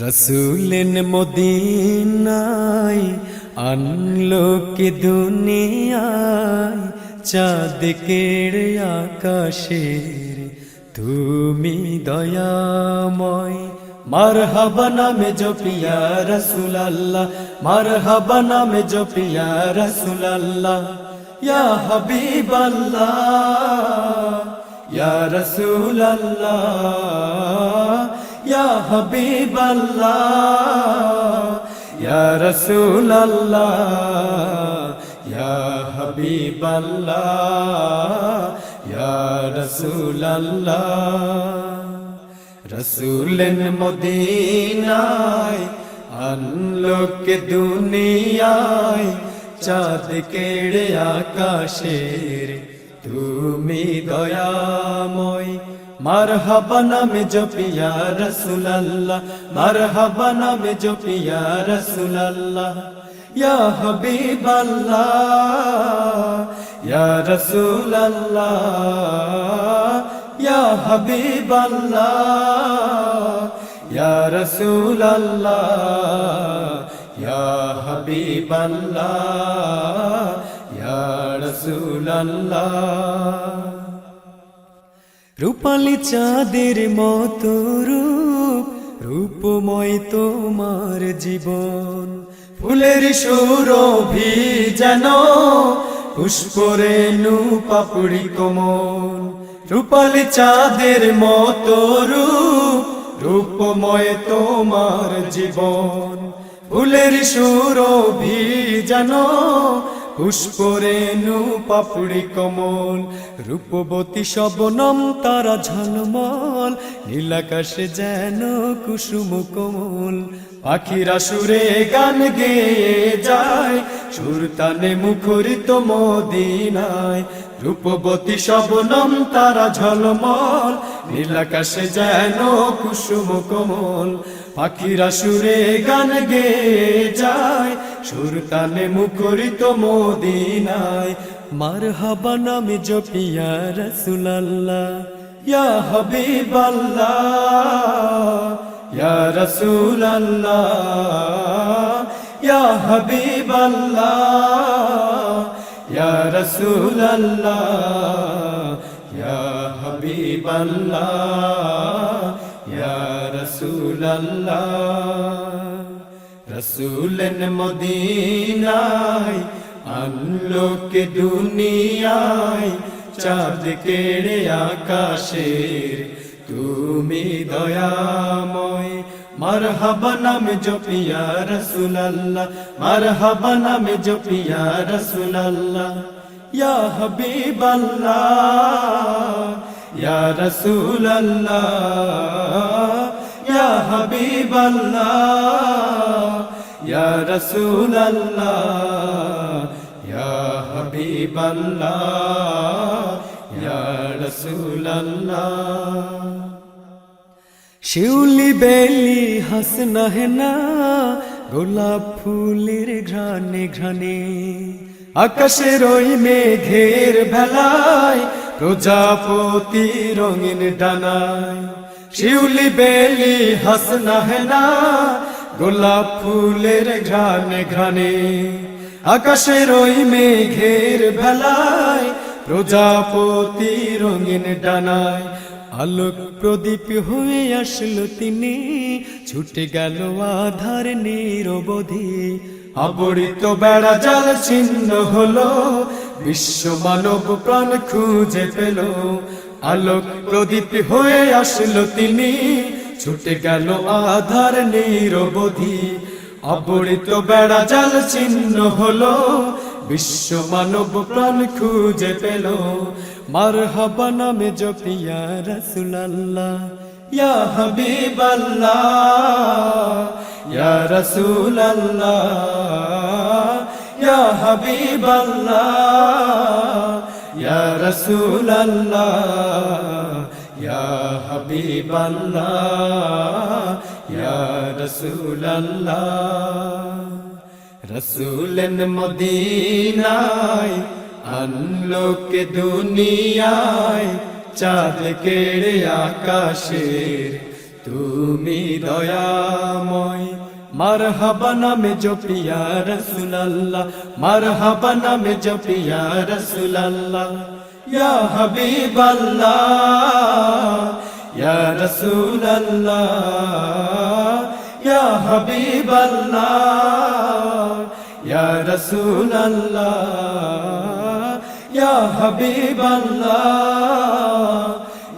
রসুলেন মদিনায় আনলো কে দুনিয়ায় চাঁদ কেড়ে আকাশের। তুমি দয়াময়, মারহাবা নামে জপিয়া রসুল আল্লাহ মারহাবা নামে জপিয়া রসুল আল্লাহ ইয়া আল্লাহ ইয়া রসুল আল্লাহ ইয়া হাবিব আল্লাহ ইয়া রসুল আল্লাহ ইয়া হাবিব আল্লাহ ইয়া রসুল আল্লাহ রসুলেন মদিনায় আনলোকে দুনিয়ায়, চাঁদ কেড়ে আকাশের, তুমি দয়াময় মারহাবা নামে জপিয়া রসুল আল্লাহ মারহাবা নামে জপিয়া রসুল আল্লাহ ইয়া হাবিব আল্লাহ ইয়া রসুল আল্লাহ ইয়া হাবিব আল্লাহ ইয়া রসুল আল্লাহ ইয়া হাবিব আল্লাহ ইয়া রসুল আল্লাহ রূপালি চাঁদের মতো রূপ, রূপময় তোমার জীবন। ফুলের সুরভি যেন পুষ্পরে নু পাপড়ি কোমল। রূপালি চাঁদের মতো রূপ, রূপময় তোমার জীবন। ফুলের সুরভি যেন পুষ্পরেণু পাপড়ি কমল, রূপবতী শবনম তারা ঝলমল, নীলাকাশে যেন কুসুম কমল। পাখিরা সুরে গান গেয়ে যায় সুরতানে মুখরিত মদিনায়। রূপবতী শবনম তারা ঝলমল, নীলাকাশে যেন কুসুম কোমল। পাখিরা সুরে গান গে যায় সুরতানে মুখরিত মদিনায়। মার হাবা নামে জপিয়া রসুলাল্লাহ, ইয়া হাবিব আল্লাহ ইয়া রসুলাল্লাহ, ইয়া হাবিব রসুলাল্লাহ, ইয়া হাবিব রসুলাল্লাহ রসুলেন মদিনায় আনলোকে দুনিয়ায় চাঁদ কেড়ে আকাশের তুমি দয়াময়। মারহাবা নামে জপিয়া রসুল আল্লাহ মারহাবা নামে জপিয়া রসুল আল্লাহ ইয়া হাবিব আল্লাহ ইয়া রসুল আল্লাহ ইয়া হাবিব আল্লাহ ইয়া রসুল আল্লাহ ইয়া হাবিব আল্লাহ ইয়া রসুল আল্লাহ শিউলি বেলি হাসনা হেনা গোলাপ ফুলের ঘ্রাণে ঘ্রাণে। আকাশের ওই মেঘের ভেলায় প্রজাপতি রঙিন ডানায়, শিউলি বেলি হাসনা হেনা, গোলাপ ফুলের ঘ্রাণে ঘ্রাণে। আকাশের ওই মেঘের ভেলায় প্রজাপতি রঙিন ডানায়, আলোক প্রদীপ হয়ে আসলো তিনি, ছুটে গেল আধার নিরবধি। আবরিত বেড়া জাল ছিন্ন হলো, বিশ্ব মানব প্রাণ খুঁজে পেল। আলোক প্রদীপ হয়ে আসলো তিনি, ছুটে গেল আধার নিরবধি। অবরিত বেড়া জাল চিহ্ন হলো, বিশ্ব মানব প্রাণ খুঁজে পেল। মার হাবা নামে জপিয়া রসুল আল্লাহ ইয়া হাবিব আল্লাহ ইয়া রসুল আল্লাহ ইয়া হাবিব আল্লাহ ইয়া রসুল আল্লাহ ইয়া হাবিব আল্লাহ ইয়া রসুল আল্লাহ রসুলেন মদিনায় আনলোকে দুনিয়ায়, চাঁদ কেড়ে আকাশের তুমি দয়াময়। মারহাবা নামে জপিয়া রসুলাল্লাহ, মারহাবা নামে জপিয়া রসুলাল্লাহ। ইয়া হাবিবাল্লাহ, ইয়া রসুলাল্লাহ, ইয়া হাবিবাল্লাহ, ইয়া রসুলাল্লাহ, ইয়া হাবিবাল্লাহ।